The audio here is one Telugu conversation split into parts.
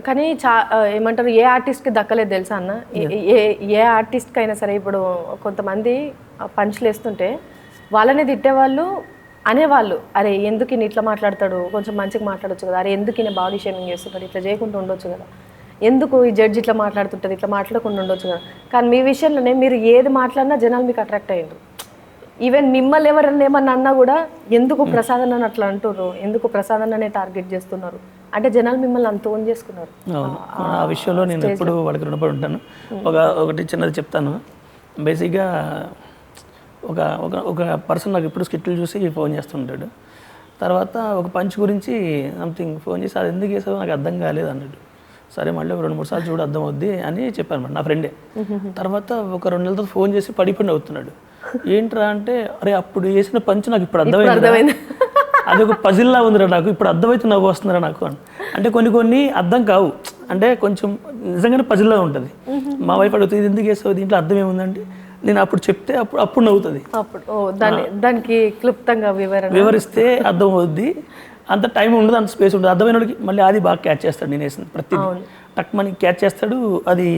కానీ చా ఏమంటారు ఏ ఆర్టిస్ట్కి దక్కలేదు తెలుసా అన్న? ఏ- ఏ ఆర్టిస్ట్కి అయినా సరే ఇప్పుడు కొంతమంది పంచులు వేస్తుంటే వాళ్ళని తిట్టేవాళ్ళు అనేవాళ్ళు. అరే ఎందుకు ఈయన ఇట్లా మాట్లాడతాడు? కొంచెం మంచిగా మాట్లాడొచ్చు కదా. అరే ఎందుకు ఈయన బాడీ షేమింగ్ చేస్తున్నాడు? ఇట్లా చేయకుండా ఉండొచ్చు కదా. ఎందుకు ఈ జడ్జి ఇట్లా మాట్లాడుతుంటుంది? ఇట్లా మాట్లాడకుండా ఉండొచ్చు కదా. కానీ మీ విషయంలోనే మీరు ఏది మాట్లాడినా జనాలు మీకు అట్రాక్ట్ అయ్యారు ఈవెన్ మిమ్మల్ని ఎవరన్నా ఏమన్నా అన్నా కూడా ఎందుకు ప్రసాద్ అన్న అట్లా అంటున్నారు ఎందుకు ప్రసాద్ టార్గెట్ చేస్తున్నారు? అంటే జనాలు మిమ్మల్ని అంత ఓన్ చేసుకున్నారు. అవును. ఆ విషయంలో నేను ఎప్పుడు వాళ్ళకి రుణపడి ఉంటాను. ఒక ఒకటి చిన్నది చెప్తాను. బేసిక్గా ఒక ఒక ఒక పర్సన్ నాకు ఎప్పుడు స్కిట్లు చూసి ఫోన్ చేస్తుంటాడు తర్వాత ఒక పంచ్ గురించి సంథింగ్ ఫోన్ చేసి అది ఎందుకు చేసావు నాకు అర్థం కాలేదు అన్నాడు. సరే మళ్ళీ రెండు మూడు సార్లు చూడు అర్థం అవుద్ది అని చెప్పాను అనమాట నా ఫ్రెండే. తర్వాత ఒక రెండు నెలలతో ఫోన్ చేసి పడిపోయి అవుతున్నాడు. ఏంట్రా అంటే అరే అప్పుడు వేసిన పంచ్ నాకు ఇప్పుడు అర్థమైంది. అది ఒక పజిల్లా ఉందిరా నాకు. ఇప్పుడు అర్థమైతే నవ్వు వస్తుందిరా నాకు అని. అంటే కొన్ని కొన్ని అర్థం కావు. అంటే కొంచెం నిజంగానే పజిల్లా ఉంటుంది. మా వైఫ్ అడుగుతుంది ఇది ఎందుకు వేసావు దీంట్లో అర్థం ఏముందంటే నేను అప్పుడు చెప్తే అప్పుడు అప్పుడు నవ్వుతుంది. దానికి క్లుప్తంగా వివరణ. వివరిస్తే అర్థం అవుద్ది. అంత టైం ఉండదు అంత స్పేస్ ఉండదు. అర్థమైన వాడికి మళ్ళీ అది బాగా క్యాచ్ చేస్తాడు నేను వేసింది ప్రతి టక్ మని క్యాచ్ చేస్తాడు అది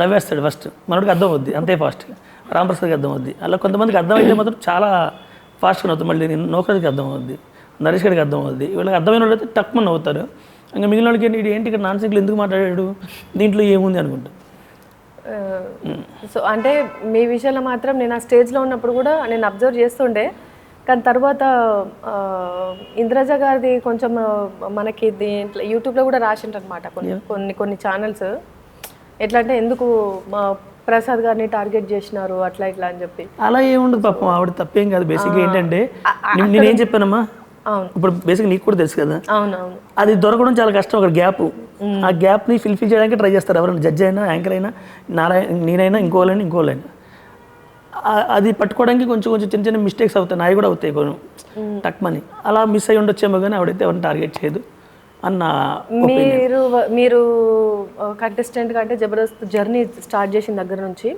నవ్వేస్తాడు ఫస్ట్ మనోడికి అర్థం అవుద్ది అంతే ఫాస్ట్గా రామప్రసాద్కి అర్థం అవుద్ది. అలా కొంతమందికి అర్థం అయితే మాత్రం చాలా ఫాస్ట్గా నవ్వుతుంది మళ్ళీ నేను నౌకరికి అర్థం అవుద్ది. నరేష్ గారికి అర్థం అవుద్ది వీళ్ళకి అర్థమైన వాళ్ళు అయితే టక్ మని నవ్వుతారు ఇంకా మిగిలిన వాళ్ళకి ఏంటి, ఏంటి ఇక్కడ నాన్ సింగ్లు ఎందుకు మాట్లాడాడు? దీంట్లో ఏముంది అనుకుంటా. సో అంటే మీ విషయంలో మాత్రం నేను ఆ స్టేజ్లో ఉన్నప్పుడు కూడా నేను అబ్జర్వ్ చేస్తుండే. కానీ తర్వాత ఇంద్రజ గారిది కొంచెం మనకి దీంట్లో యూట్యూబ్లో కూడా రాసిండ్రు అనమాట కొన్ని కొన్ని కొన్ని ఛానల్స్ ఎట్లా అంటే ఎందుకు మా ప్రసాద్ గారిని టార్గెట్ చేసినారు అట్లా ఇట్లా అని చెప్పి. అలా ఏముండదు పాపం ఆవిడ తప్పేం కాదు. బేసిక్గా ఏంటంటే నేను- చెప్పానమ్మా? ఇప్పుడు బేసిక్ నీకు కూడా తెలుసు కదా? అవునవును. అది దొరకడం చాలా కష్టం ఒక గ్యాప్ ఆ గ్యాప్ని ఫిల్ఫిల్ చేయడానికి ట్రై చేస్తారు ఎవరైనా. జడ్జ్ అయినా యాంకర్ అయినా నారాయణ నేనైనా ఇంకోళ్ళైనా ఆ- అది పట్టుకోవడానికి కొంచెం కొంచెం చిన్న చిన్న మిస్టేక్స్ అవుతాయి. నాయి కూడా అవుతాయి కొంచెం టక్మని అలా మిస్ అయ్యి ఉండొచ్చేమో కానీ ఆవిడైతే ఎవరిని టార్గెట్ చేయదు అన్న మీరు మీరు కంటెస్టెంట్గా అంటే జబర్దస్త్ జర్నీ స్టార్ట్ చేసిన దగ్గర నుంచి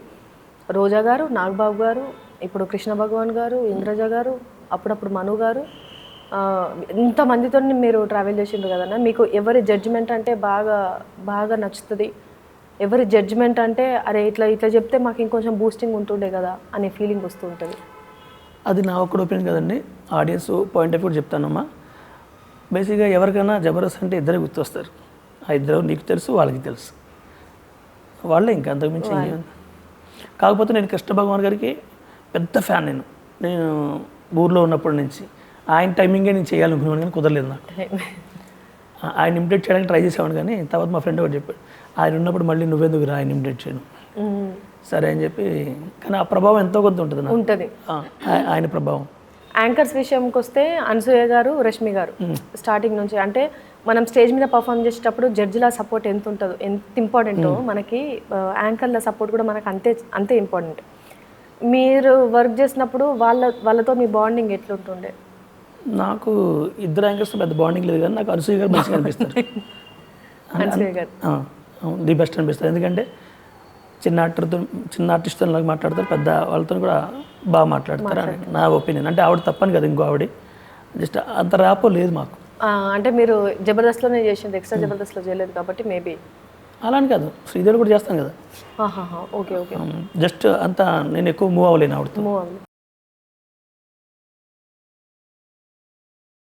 రోజా గారు నాగబాబు గారు ఇప్పుడు కృష్ణ భగవాన్ గారు ఇంద్రజ గారు అప్పుడప్పుడు మను గారు ఇంతమందితో మీరు ట్రావెల్ చేసిండ్రు కదన్నా మీకు ఎవరి జడ్జిమెంట్ అంటే బాగా బాగా నచ్చుతుంది? ఎవరి జడ్జిమెంట్ అంటే అరే ఇట్లా ఇట్లా చెప్తే మాకు ఇంకొంచెం బూస్టింగ్ ఉంటుండే కదా అనే ఫీలింగ్ వస్తూ ఉంటుంది. అది నా ఒక్కడ ఒపీనియన్ కదండి. ఆడియన్స్ పాయింట్ ఆఫ్ వ్యూ చెప్తానమ్మా. బేసిక్గా ఎవరికైనా జబర్దస్త్ అంటే ఇద్దరే గుర్తొస్తారు. ఆ ఇద్దరు నీకు తెలుసు వాళ్ళకి తెలుసు. వాళ్ళే ఇంకా అంతకుమించి. కాకపోతే నేను కృష్ణ భగవాన్ గారికి పెద్ద ఫ్యాన్ నేను. నేను ఊర్లో ఉన్నప్పటి నుంచి. ఆయన టైమింగే నేను చేయాలనుకున్నాను కానీ కుదరలేదు నాకు. ఆయన ఇమిటేట్ చేయడానికి ట్రై చేసేవాడు కానీ తర్వాత మా ఫ్రెండ్ ఒకటి చెప్పాడు ఆయన ఉన్నప్పుడు మళ్ళీ నువ్వెందుకు రా ఆయన ఇమిటేట్ చేయను. సరే అని చెప్పి కానీ ఆ ప్రభావం ఎంతో కొంత ఉంటుంది ఉంటుంది. ఆయన ప్రభావం. యాంకర్స్ విషయంకి వస్తే అనసూయ గారు రష్మి గారు స్టార్టింగ్ నుంచి. అంటే మనం స్టేజ్ మీద పర్ఫామ్ చేసేటప్పుడు జడ్జిల సపోర్ట్ ఎంత ఉంటుందో ఎంత ఇంపార్టెంటో మనకి యాంకర్ల సపోర్ట్ కూడా మనకు అంతే అంతే ఇంపార్టెంట్ మీరు వర్క్ చేసినప్పుడు వాళ్ళ వాళ్ళతో మీ బాండింగ్ ఎట్లుంటుండే? నాకు ఇద్దరు యాంకర్స్ పెద్ద బాండింగ్ లేదు కానీ నాకు అనసూయ గారు మంచిగా అనిపిస్తారు. ది బెస్ట్ అనిపిస్తారు. ఎందుకంటే చిన్న యాక్టర్తో చిన్న ఆర్టిస్ట్తో లాగా మాట్లాడతారు పెద్ద వాళ్ళతో కూడా బాగా మాట్లాడతారు అని నా ఒపీనియన్ అంటే ఆవిడ తప్పని కదా ఇంకో ఆవిడ. జస్ట్ అంత ర్యాపో లేదు మాకు. అంటే మీరు జబర్దస్త్లోనే చేసింది ఎక్స్ట్రా జబర్దస్త్లో చేయలేదు కాబట్టి మేబీ అలా అని కాదు శ్రీదేవి కూడా చేస్తాను కదా. Okay okay. జస్ట్ అంత నేను ఎక్కువ మూవ్ అవ్వలేను ఆవిడతో.